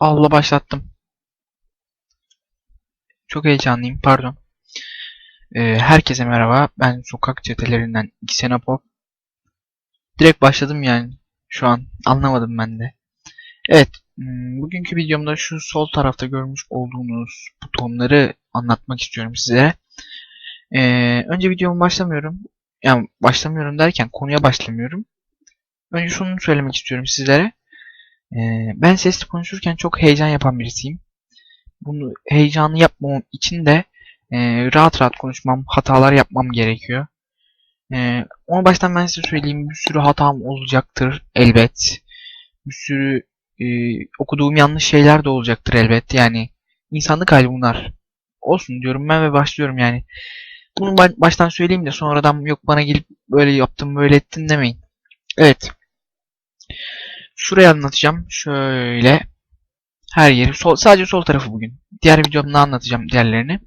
Allah başlattım. Çok heyecanlıyım pardon. Ee, herkese merhaba. Ben sokak çetelerinden Xenopop. Direkt başladım yani. Şu an anlamadım ben de. Evet. hmm, Bugünkü videomda şu sol tarafta görmüş olduğunuz butonları anlatmak istiyorum size. Ee, önce videomu başlamıyorum. Yani başlamıyorum derken konuya başlamıyorum. Önce şunu söylemek istiyorum sizlere. Ee, ben sesli konuşurken çok heyecan yapan birisiyim. Bunu heyecanı yapmamam için de e, rahat rahat konuşmam, hatalar yapmam gerekiyor. E, onu baştan ben size söyleyeyim. Bir sürü hatam olacaktır elbet. Bir sürü e, okuduğum yanlış şeyler de olacaktır elbet. Yani insanlık hali bunlar. Olsun diyorum ben ve başlıyorum yani. Bunu baştan söyleyeyim de sonradan yok bana gelip böyle yaptım böyle ettin demeyin. Evet. Şurayı anlatacağım. Şöyle. Her yeri. Sol, sadece sol tarafı bugün. Diğer videomda anlatacağım diğerlerini.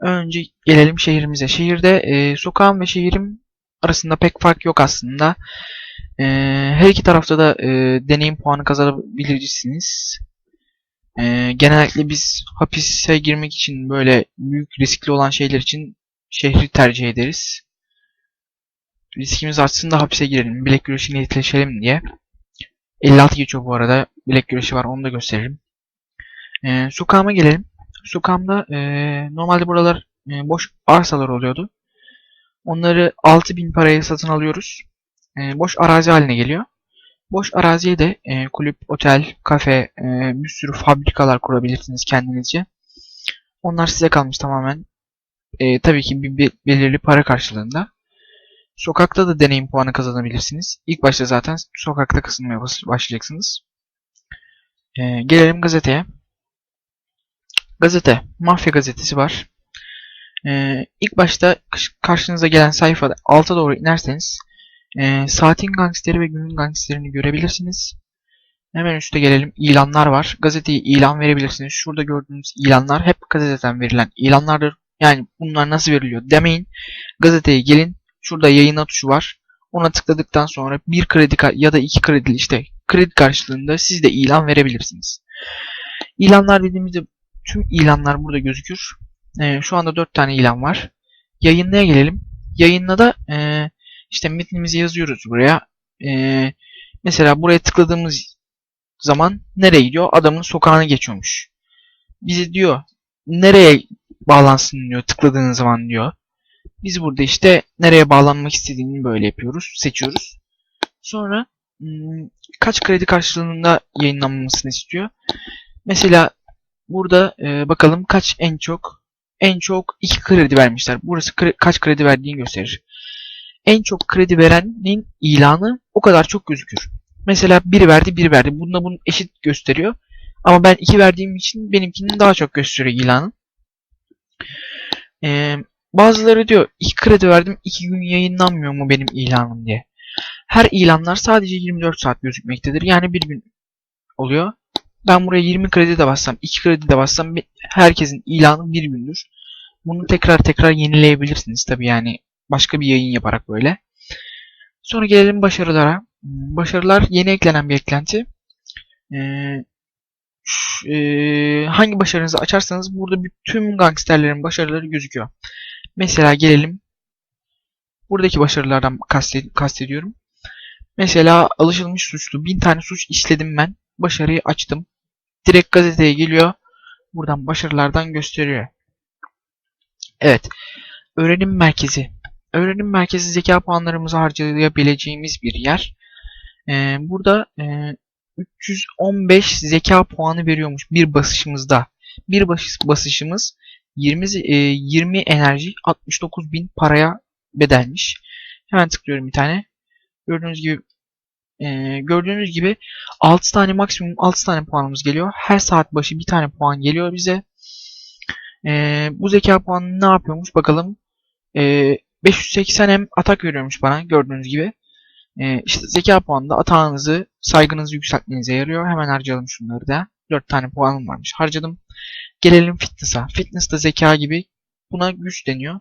Önce gelelim şehrimize. Şehirde e, sokağım ve şehrim arasında pek fark yok aslında. E, her iki tarafta da e, deneyim puanı kazanabilirsiniz. E, genellikle biz hapise girmek için böyle büyük riskli olan şeyler için şehri tercih ederiz. Riskimiz artsın da hapise girelim. Bilek güreşiyle yetişelim diye. 56 geçiyor bu arada. Bilek güreşi var onu da gösteririm. Ee, sokağıma gelelim. Sokağımda e, normalde buralar e, boş arsalar oluyordu. Onları 6000 paraya satın alıyoruz. E, boş arazi haline geliyor. Boş araziye de e, kulüp, otel, kafe, e, bir sürü fabrikalar kurabilirsiniz kendinizce. Onlar size kalmış tamamen. E, tabii ki bir, bir belirli para karşılığında. Sokakta da deneyim puanı kazanabilirsiniz. İlk başta zaten sokakta kısılmaya başlayacaksınız. Ee, gelelim gazeteye. Gazete. Mafya gazetesi var. Ee, ilk başta karşınıza gelen sayfada alta doğru inerseniz e, saatin gangsteri ve günün gangsterini görebilirsiniz. Hemen üstte gelelim. İlanlar var. Gazeteye ilan verebilirsiniz. Şurada gördüğünüz ilanlar hep gazeteden verilen ilanlardır. Yani bunlar nasıl veriliyor demeyin. Gazeteye gelin. Şurada yayına tuşu var. Ona tıkladıktan sonra bir kredi ya da iki kredi işte kredi karşılığında siz de ilan verebilirsiniz. İlanlar dediğimizde tüm ilanlar burada gözükür. Ee, şu anda 4 tane ilan var. Yayınlaya gelelim. Yayınla da e, işte metnimizi yazıyoruz buraya. E, mesela buraya tıkladığımız zaman nereye gidiyor? Adamın sokağını geçiyormuş. Bize diyor nereye bağlansın diyor tıkladığınız zaman diyor. Biz burada işte nereye bağlanmak istediğini böyle yapıyoruz. Seçiyoruz. Sonra hmm, kaç kredi karşılığında yayınlanmasını istiyor. Mesela burada e, bakalım kaç en çok en çok 2 kredi vermişler. Burası kre- kaç kredi verdiğini gösterir. En çok kredi verenin ilanı o kadar çok gözükür. Mesela biri verdi, biri verdi. Bunda bunun eşit gösteriyor. Ama ben 2 verdiğim için benimkinin daha çok gösteriyor ilanı. Ee, bazıları diyor 2 kredi verdim 2 gün yayınlanmıyor mu benim ilanım diye. Her ilanlar sadece 24 saat gözükmektedir. Yani bir gün oluyor. Ben buraya 20 kredi de bassam, 2 kredi de bassam herkesin ilanı bir gündür. Bunu tekrar tekrar yenileyebilirsiniz tabi yani başka bir yayın yaparak böyle. Sonra gelelim başarılara. Başarılar yeni eklenen bir eklenti. Ee, ee, hangi başarınızı açarsanız burada bütün gangsterlerin başarıları gözüküyor. Mesela gelelim. Buradaki başarılardan kastet- kastediyorum. Mesela alışılmış suçlu. Bin tane suç işledim ben. Başarıyı açtım. Direkt gazeteye geliyor. Buradan başarılardan gösteriyor. Evet. Öğrenim merkezi. Öğrenim merkezi zeka puanlarımızı harcayabileceğimiz bir yer. Ee, burada e, 315 zeka puanı veriyormuş bir basışımızda. Bir bas- basışımız 20 ze- e, 20 enerji 69 bin paraya bedelmiş. Hemen tıklıyorum bir tane. Gördüğünüz gibi e, gördüğünüz gibi 6 tane maksimum 6 tane puanımız geliyor. Her saat başı bir tane puan geliyor bize. E, bu zeka puanı ne yapıyormuş bakalım. E, 580 hem atak veriyormuş bana gördüğünüz gibi. E, işte zeka puanı da atağınızı saygınızı yükseltmenize yarıyor. Hemen harcayalım şunları da. 4 tane puanım varmış. Harcadım. Gelelim fitness'a. Fitness da zeka gibi. Buna güç deniyor.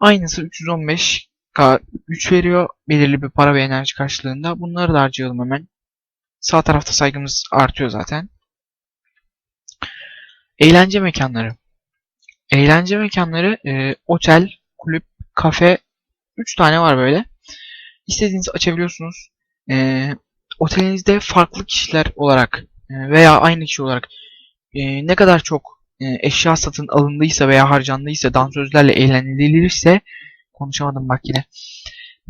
Aynısı 315 K güç veriyor. Belirli bir para ve enerji karşılığında. Bunları da harcayalım hemen. Sağ tarafta saygımız artıyor zaten. Eğlence mekanları. Eğlence mekanları e, otel, kulüp, kafe 3 tane var böyle. İstediğinizi açabiliyorsunuz. E, otelinizde farklı kişiler olarak veya aynı kişi olarak e, ne kadar çok e, eşya satın alındıysa veya harcandıysa, dansözlerle eğlenilirse konuşamadım bak yine.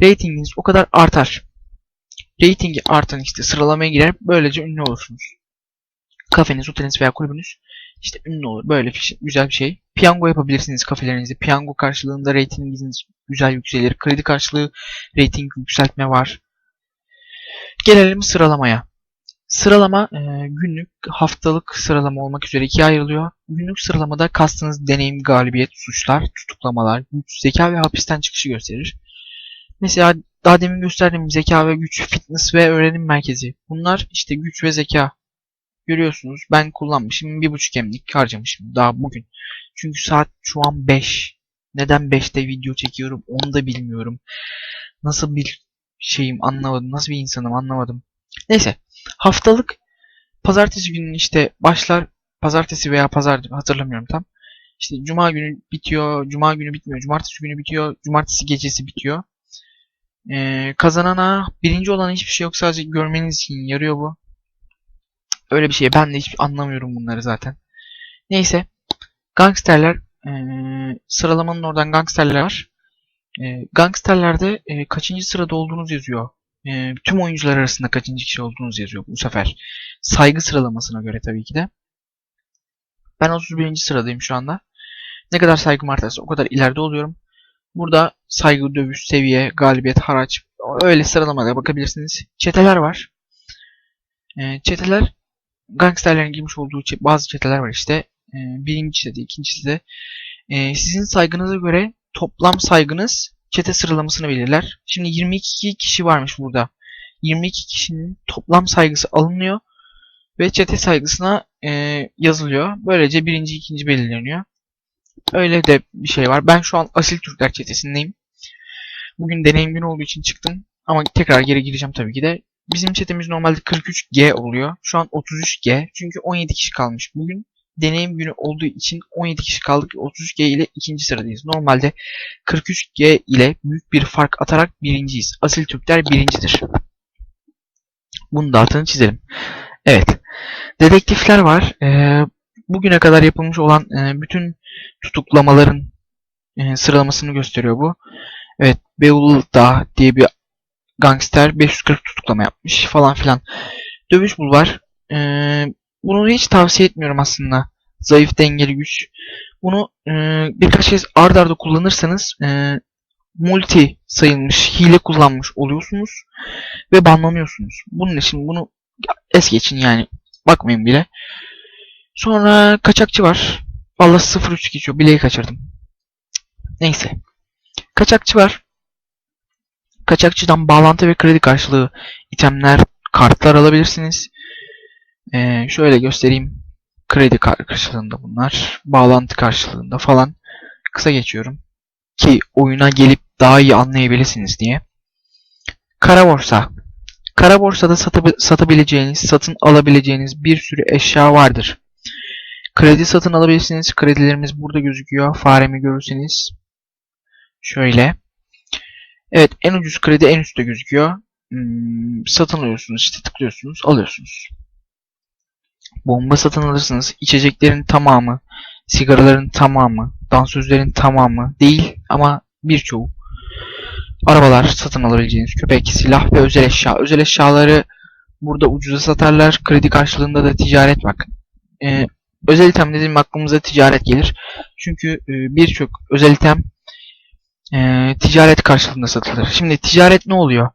Ratinginiz o kadar artar. Ratingi artan işte sıralamaya girer. Böylece ünlü olursunuz. Kafeniz, oteliniz veya kulübünüz işte ünlü olur. Böyle bir şey, güzel bir şey. Piyango yapabilirsiniz kafelerinizde. Piyango karşılığında ratinginiz güzel yükselir. Kredi karşılığı rating yükseltme var. Gelelim sıralamaya. Sıralama e, günlük, haftalık sıralama olmak üzere ikiye ayrılıyor. Günlük sıralamada kastınız deneyim, galibiyet, suçlar, tutuklamalar, güç, zeka ve hapisten çıkışı gösterir. Mesela daha demin gösterdiğim zeka ve güç, fitness ve öğrenim merkezi. Bunlar işte güç ve zeka. Görüyorsunuz ben kullanmışım. Bir buçuk emlik harcamışım daha bugün. Çünkü saat şu an 5. Neden 5'te video çekiyorum onu da bilmiyorum. Nasıl bir şeyim anlamadım. Nasıl bir insanım anlamadım. Neyse. Haftalık pazartesi günü işte başlar. Pazartesi veya pazar hatırlamıyorum tam. İşte cuma günü bitiyor. Cuma günü bitmiyor. Cumartesi günü bitiyor. Cumartesi gecesi bitiyor. Ee, kazanana birinci olan hiçbir şey yok. Sadece görmeniz için yarıyor bu. Öyle bir şey. Ben de hiç anlamıyorum bunları zaten. Neyse. Gangsterler ee, sıralamanın oradan gangsterler var. E, gangsterlerde e, kaçıncı sırada olduğunuz yazıyor. E, tüm oyuncular arasında kaçıncı kişi olduğunuz yazıyor bu sefer. Saygı sıralamasına göre tabii ki de. Ben 31. sıradayım şu anda. Ne kadar saygım artarsa o kadar ileride oluyorum. Burada saygı, dövüş, seviye, galibiyet, haraç öyle sıralamada bakabilirsiniz. Çeteler var. E, çeteler gangsterlerin girmiş olduğu bazı çeteler var işte. E, birinci çete, ikinci çete. E, sizin saygınıza göre toplam saygınız çete sıralamasını belirler. Şimdi 22 kişi varmış burada. 22 kişinin toplam saygısı alınıyor ve çete saygısına e, yazılıyor. Böylece birinci, ikinci belirleniyor. Öyle de bir şey var. Ben şu an Asil Türkler çetesindeyim. Bugün deneyim günü olduğu için çıktım. Ama tekrar geri gireceğim tabii ki de. Bizim çetemiz normalde 43G oluyor. Şu an 33G. Çünkü 17 kişi kalmış. Bugün deneyim günü olduğu için 17 kişi kaldık. 33G ile ikinci sıradayız. Normalde 43G ile büyük bir fark atarak birinciyiz. Asil Türkler birincidir. Bunu da altını çizelim. Evet. Dedektifler var. Ee, bugüne kadar yapılmış olan e, bütün tutuklamaların e, sıralamasını gösteriyor bu. Evet. Beulda diye bir gangster 540 tutuklama yapmış falan filan. Dövüş Bulvar. Ee, bunu hiç tavsiye etmiyorum aslında. Zayıf dengeli güç. Bunu e, birkaç kez ard arda kullanırsanız e, multi sayılmış, hile kullanmış oluyorsunuz ve banlanıyorsunuz. Bunun için bunu es geçin yani. Bakmayın bile. Sonra kaçakçı var. Vallahi 03 geçiyor. Bileği kaçırdım. Neyse. Kaçakçı var. Kaçakçıdan bağlantı ve kredi karşılığı itemler, kartlar alabilirsiniz. Ee, şöyle göstereyim. Kredi karşılığında bunlar. Bağlantı karşılığında falan. Kısa geçiyorum. Ki oyuna gelip daha iyi anlayabilirsiniz diye. Kara borsa. Kara borsada satab- satabileceğiniz, satın alabileceğiniz bir sürü eşya vardır. Kredi satın alabilirsiniz. Kredilerimiz burada gözüküyor. Faremi görürseniz. Şöyle. Evet en ucuz kredi en üstte gözüküyor. Hmm, satın alıyorsunuz işte tıklıyorsunuz alıyorsunuz. Bomba satın alırsınız. İçeceklerin tamamı, sigaraların tamamı, dansözlerin tamamı değil ama birçoğu. Arabalar satın alabileceğiniz köpek, silah ve özel eşya. Özel eşyaları burada ucuza satarlar. Kredi karşılığında da ticaret bak. Ee, özel item dediğim aklımıza ticaret gelir. Çünkü e, birçok özel item e, ticaret karşılığında satılır. Şimdi ticaret ne oluyor?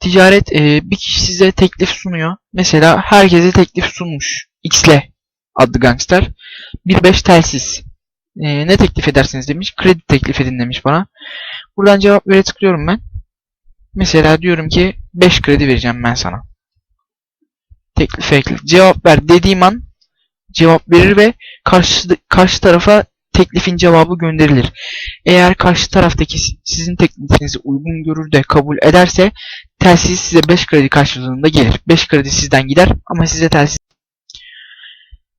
Ticaret e, bir kişi size teklif sunuyor. Mesela herkese teklif sunmuş. X'le adlı gangster. 1.5 telsiz. E, ne teklif edersiniz demiş. Kredi teklif edin demiş bana. Buradan cevap vere tıklıyorum ben. Mesela diyorum ki 5 kredi vereceğim ben sana. Teklif ekle. Cevap ver dediğim an cevap verir ve karşı, karşı tarafa teklifin cevabı gönderilir. Eğer karşı taraftaki sizin teklifinizi uygun görür de kabul ederse telsiz size 5 kredi karşılığında gelir. 5 kredi sizden gider ama size telsiz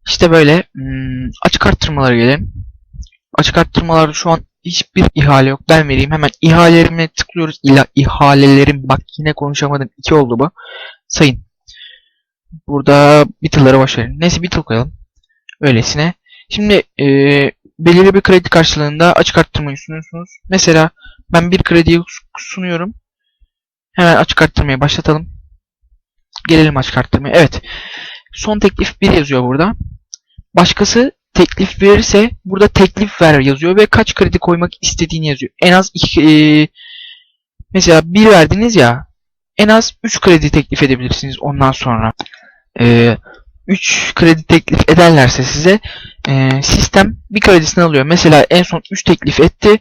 İşte böyle hmm, açık arttırmalara gelelim. Açık arttırmalarda şu an hiçbir ihale yok. Ben vereyim hemen ihalelerime tıklıyoruz. İla, ihalelerim bak yine konuşamadım. iki oldu bu. Sayın. Burada Beetle'lara boş verin. Neyse Beetle koyalım. Öylesine. Şimdi belirli bir kredi karşılığında açık arttırmayı sunuyorsunuz. Mesela ben bir krediyi sunuyorum. Hemen açık arttırmayı başlatalım. Gelelim açık arttırmaya. Evet. Son teklif 1 yazıyor burada. Başkası teklif verirse burada teklif ver yazıyor ve kaç kredi koymak istediğini yazıyor. En az iki, e, mesela bir verdiniz ya en az 3 kredi teklif edebilirsiniz ondan sonra. 3 kredi teklif ederlerse size e, sistem bir kredisini alıyor. Mesela en son 3 teklif etti.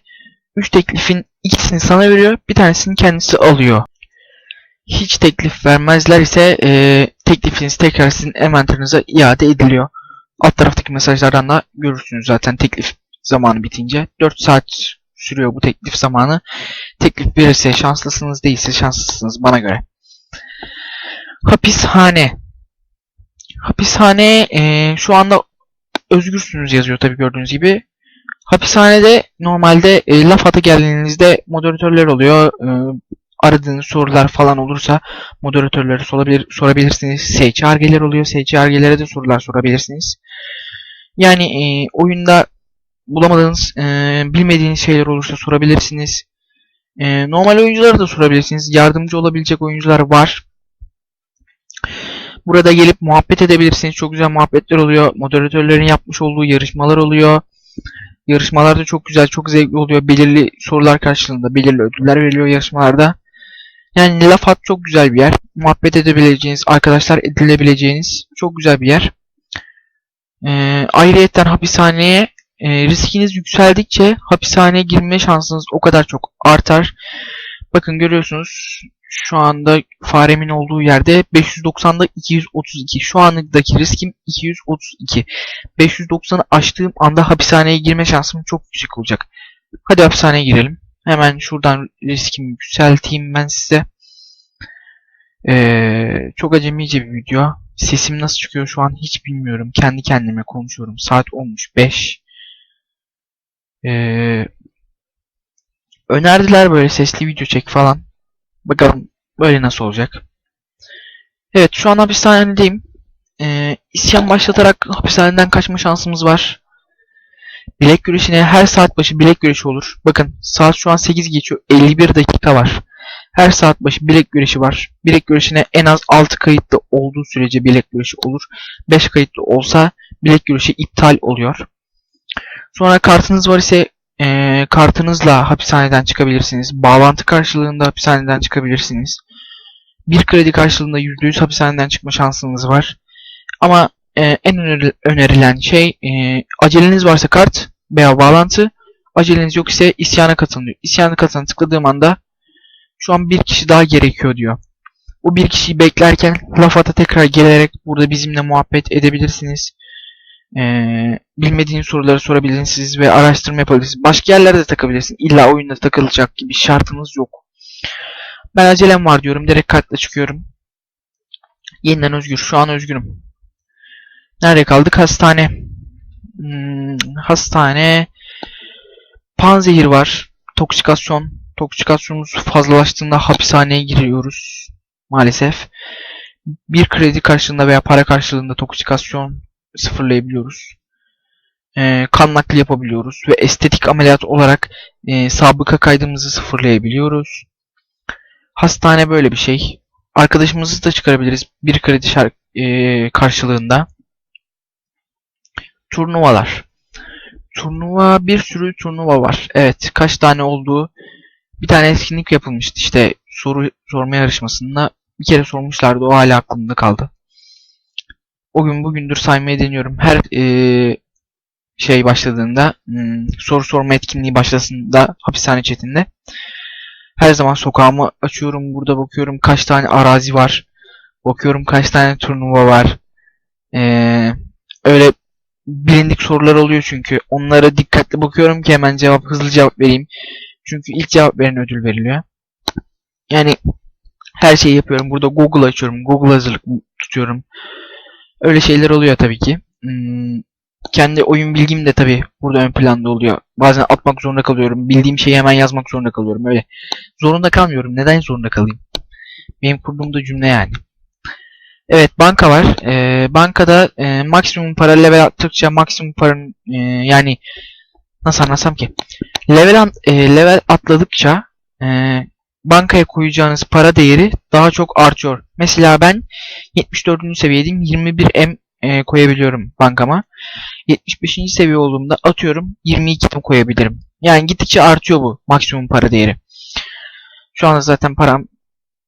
3 teklifin ikisini sana veriyor. Bir tanesini kendisi alıyor. Hiç teklif vermezler ise e, teklifiniz tekrar sizin envanterinize iade ediliyor. Alt taraftaki mesajlardan da görürsünüz zaten teklif zamanı bitince. 4 saat sürüyor bu teklif zamanı. Teklif verirse şanslısınız değilse şanslısınız bana göre. Hapishane. Hapishane e, şu anda özgürsünüz yazıyor tabi gördüğünüz gibi. Hapishanede normalde e, laf atı geldiğinizde moderatörler oluyor. E, aradığınız sorular falan olursa moderatörlere sorabilir, sorabilirsiniz. SCRG'ler oluyor. SCRG'lere de sorular sorabilirsiniz. Yani e, oyunda bulamadığınız, e, bilmediğiniz şeyler olursa sorabilirsiniz. E, normal oyunculara da sorabilirsiniz. Yardımcı olabilecek oyuncular var. Burada gelip muhabbet edebilirsiniz. Çok güzel muhabbetler oluyor. Moderatörlerin yapmış olduğu yarışmalar oluyor. Yarışmalarda çok güzel, çok zevkli oluyor. Belirli sorular karşılığında belirli ödüller veriliyor yarışmalarda. Yani Lafat çok güzel bir yer. Muhabbet edebileceğiniz, arkadaşlar edilebileceğiniz çok güzel bir yer. Ee, ayrıyetten hapishaneye e, riskiniz yükseldikçe hapishaneye girme şansınız o kadar çok artar. Bakın görüyorsunuz şu anda faremin olduğu yerde 590'da 232. Şu andaki riskim 232. 590'ı aştığım anda hapishaneye girme şansım çok yüksek olacak. Hadi hapishaneye girelim. Hemen şuradan riskimi yükselteyim ben size. Ee, çok acemice bir video. Sesim nasıl çıkıyor şu an hiç bilmiyorum. Kendi kendime konuşuyorum. Saat olmuş 5. Ee, önerdiler böyle sesli video çek falan. Bakalım böyle nasıl olacak. Evet şu an hapishanedeyim. Ee, isyan başlatarak hapishaneden kaçma şansımız var. Bilek güreşine her saat başı bilek güreşi olur. Bakın saat şu an 8 geçiyor. 51 dakika var. Her saat başı bilek güreşi var. Bilek güreşine en az 6 kayıtlı olduğu sürece bilek güreşi olur. 5 kayıtlı olsa bilek güreşi iptal oluyor. Sonra kartınız var ise e, kartınızla hapishaneden çıkabilirsiniz. Bağlantı karşılığında hapishaneden çıkabilirsiniz. Bir kredi karşılığında %100 hapishaneden çıkma şansınız var. Ama e, en öneri, önerilen şey e, aceleniz varsa kart veya bağlantı. Aceleniz yok ise isyana katılın diyor. İsyana katılın tıkladığım anda şu an bir kişi daha gerekiyor diyor. O bir kişiyi beklerken Lafat'a tekrar gelerek burada bizimle muhabbet edebilirsiniz. Ee, bilmediğiniz soruları sorabilirsiniz ve araştırma yapabilirsiniz. Başka yerlerde de takabilirsiniz. İlla oyunda takılacak gibi şartınız yok. Ben acelem var diyorum. Direkt kartla çıkıyorum. Yeniden özgür. Şu an özgürüm. Nerede kaldık? Hastane. Hmm, hastane. Panzehir var. Toksikasyon. Toksikasyonumuz fazlalaştığında hapishaneye giriyoruz. Maalesef. Bir kredi karşılığında veya para karşılığında toksikasyon sıfırlayabiliyoruz. Ee, kan nakli yapabiliyoruz ve estetik ameliyat olarak e, sabıka kaydımızı sıfırlayabiliyoruz. Hastane böyle bir şey. Arkadaşımızı da çıkarabiliriz bir kredi şark, e, karşılığında. Turnuvalar. Turnuva bir sürü turnuva var. Evet kaç tane olduğu bir tane etkinlik yapılmıştı işte soru sorma yarışmasında bir kere sormuşlardı o hala aklımda kaldı. O gün bugündür saymaya deniyorum. Her e, şey başladığında hmm, soru sorma etkinliği başlasında hapishane chatinde. Her zaman sokağımı açıyorum burada bakıyorum kaç tane arazi var bakıyorum kaç tane turnuva var. Ee, öyle bilindik sorular oluyor çünkü. Onlara dikkatli bakıyorum ki hemen cevap hızlı cevap vereyim. Çünkü ilk cevap veren ödül veriliyor. Yani her şeyi yapıyorum. Burada Google açıyorum Google hazırlık tutuyorum. Öyle şeyler oluyor tabii ki. Hmm, kendi oyun bilgim de tabii burada ön planda oluyor. Bazen atmak zorunda kalıyorum. Bildiğim şeyi hemen yazmak zorunda kalıyorum. Öyle. Zorunda kalmıyorum. Neden zorunda kalayım? Benim kurduğum da cümle yani. Evet banka var. Ee, bankada e, maksimum para level attıkça maksimum paranın e, yani nasıl anlatsam ki level an- e, level atladıkça e, bankaya koyacağınız para değeri daha çok artıyor. Mesela ben 74. seviyedeyim. 21 M e, koyabiliyorum bankama. 75. seviye olduğumda atıyorum 22 M koyabilirim. Yani gittikçe artıyor bu maksimum para değeri. Şu anda zaten param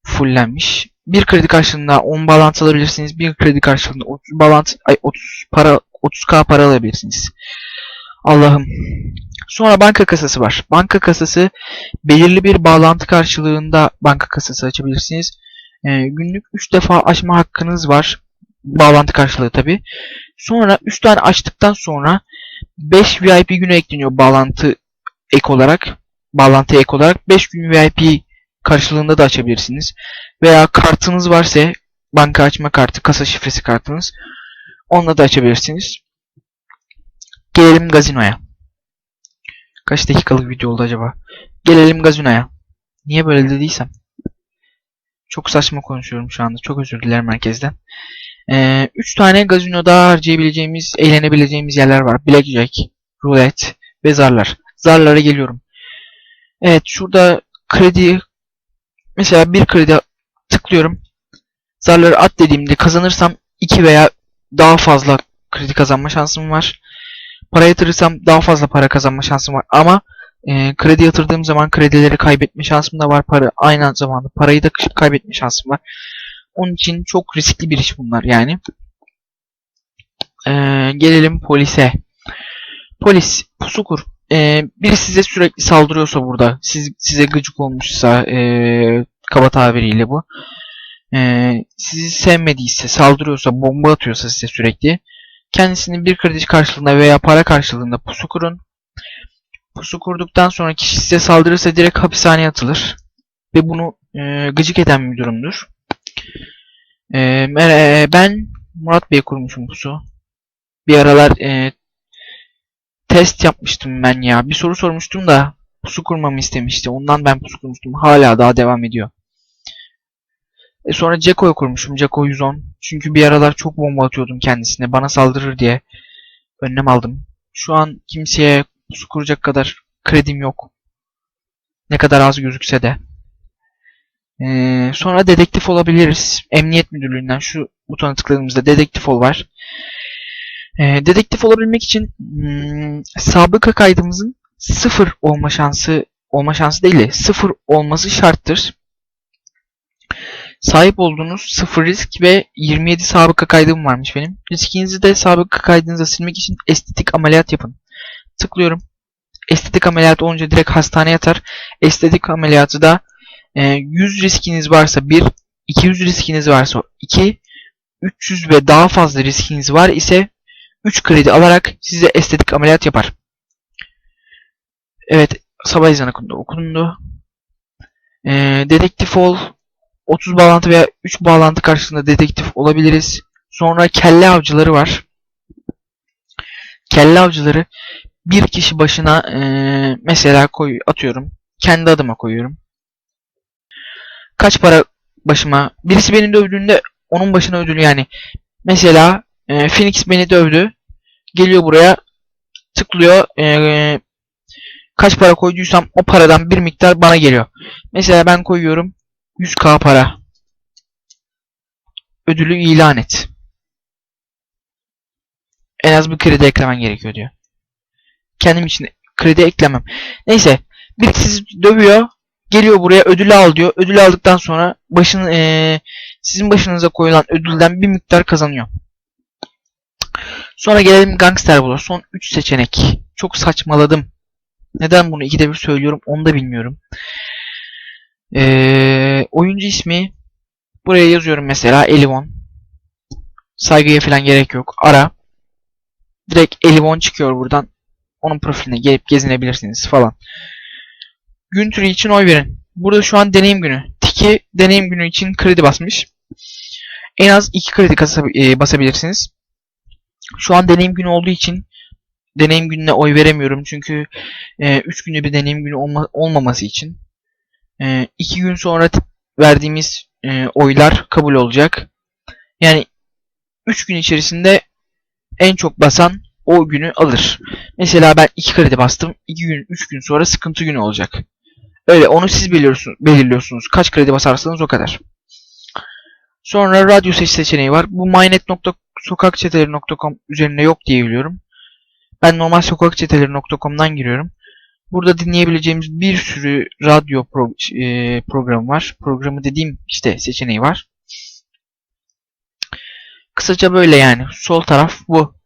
fullenmiş. Bir kredi karşılığında 10 bağlantı alabilirsiniz. Bir kredi karşılığında 30 bağlantı ay 30 para 30k para alabilirsiniz. Allah'ım. Sonra banka kasası var. Banka kasası belirli bir bağlantı karşılığında banka kasası açabilirsiniz. Ee, günlük 3 defa açma hakkınız var. Bağlantı karşılığı tabi. Sonra 3 tane açtıktan sonra 5 VIP günü ekleniyor bağlantı ek olarak. Bağlantı ek olarak 5 gün VIP karşılığında da açabilirsiniz. Veya kartınız varsa banka açma kartı, kasa şifresi kartınız onunla da açabilirsiniz. Gelelim gazinoya. Kaç dakikalık video oldu acaba? Gelelim gazinoya. Niye böyle dediysem. Çok saçma konuşuyorum şu anda. Çok özür dilerim herkesten. 3 üç tane gazinoda harcayabileceğimiz, eğlenebileceğimiz yerler var. Blackjack, roulette ve zarlar. Zarlara geliyorum. Evet şurada kredi mesela bir kredi tıklıyorum. Zarları at dediğimde kazanırsam 2 veya daha fazla kredi kazanma şansım var. Para yatırırsam daha fazla para kazanma şansım var. Ama e, kredi yatırdığım zaman kredileri kaybetme şansım da var. Para aynı zamanda parayı da kaybetme şansım var. Onun için çok riskli bir iş bunlar yani. E, gelelim polise. Polis pusu kur. E, biri size sürekli saldırıyorsa burada, siz, size gıcık olmuşsa e, kaba tabiriyle bu. E, sizi sevmediyse, saldırıyorsa, bomba atıyorsa size sürekli kendisini bir kredi karşılığında veya para karşılığında pusu kurun. Pusu kurduktan sonra kişi size saldırırsa direkt hapishaneye atılır. Ve bunu e, gıcık eden bir durumdur. E, ben Murat Bey kurmuşum pusu. Bir aralar e, test yapmıştım ben ya. Bir soru sormuştum da pusu kurmamı istemişti. Ondan ben pusu kurmuştum. Hala daha devam ediyor. E sonra Jacko'yu kurmuşum. Jacko 110. Çünkü bir aralar çok bomba atıyordum kendisine. Bana saldırır diye önlem aldım. Şu an kimseye pusu kuracak kadar kredim yok. Ne kadar az gözükse de. Ee, sonra dedektif olabiliriz. Emniyet müdürlüğünden şu butona tıkladığımızda dedektif ol var. Ee, dedektif olabilmek için hmm, sabıka kaydımızın sıfır olma şansı olma şansı değil de sıfır olması şarttır. Sahip olduğunuz sıfır risk ve 27 sabıka kaydım varmış benim. Riskinizi de sabıka kaydınıza silmek için estetik ameliyat yapın. Tıklıyorum. Estetik ameliyat olunca direkt hastaneye yatar. Estetik ameliyatı da 100 riskiniz varsa 1, 200 riskiniz varsa 2, 300 ve daha fazla riskiniz var ise 3 kredi alarak size estetik ameliyat yapar. Evet, sabah ezanı okundu. okundu. E, dedektif ol. 30 bağlantı veya 3 bağlantı karşısında dedektif olabiliriz. Sonra kelle avcıları var. Kelle avcıları bir kişi başına e, mesela koy atıyorum. Kendi adıma koyuyorum. Kaç para başıma? Birisi beni dövdüğünde onun başına ödül yani. Mesela e, Phoenix beni dövdü. Geliyor buraya tıklıyor. E, kaç para koyduysam o paradan bir miktar bana geliyor. Mesela ben koyuyorum 100k para. Ödülü ilan et. En az bir kredi eklemen gerekiyor diyor. Kendim için kredi eklemem. Neyse. Bir sizi dövüyor. Geliyor buraya ödülü al diyor. Ödülü aldıktan sonra başın ee, sizin başınıza koyulan ödülden bir miktar kazanıyor. Sonra gelelim Gangster Ball'a. Son 3 seçenek. Çok saçmaladım. Neden bunu ikide bir söylüyorum onu da bilmiyorum. Ee, oyuncu ismi buraya yazıyorum mesela Elivon. Saygıya falan gerek yok. Ara. Direkt Elivon çıkıyor buradan. Onun profiline gelip gezinebilirsiniz falan. Gün türü için oy verin. Burada şu an deneyim günü. Tiki deneyim günü için kredi basmış. En az 2 kredi e, basabilirsiniz. Şu an deneyim günü olduğu için deneyim gününe oy veremiyorum. Çünkü 3 günde bir deneyim günü olma, olmaması için 2 gün sonra verdiğimiz e, oylar kabul olacak. Yani 3 gün içerisinde en çok basan o günü alır. Mesela ben 2 kredi bastım. 2 gün 3 gün sonra sıkıntı günü olacak. Öyle onu siz belirliyorsunuz. belirliyorsunuz. Kaç kredi basarsanız o kadar. Sonra radyo seç seçeneği var. Bu mynet.sokakçeteleri.com üzerinde yok diye biliyorum. Ben normal sokakçeteleri.com'dan giriyorum. Burada dinleyebileceğimiz bir sürü radyo pro, e, programı var. Programı dediğim işte seçeneği var. Kısaca böyle yani. Sol taraf bu.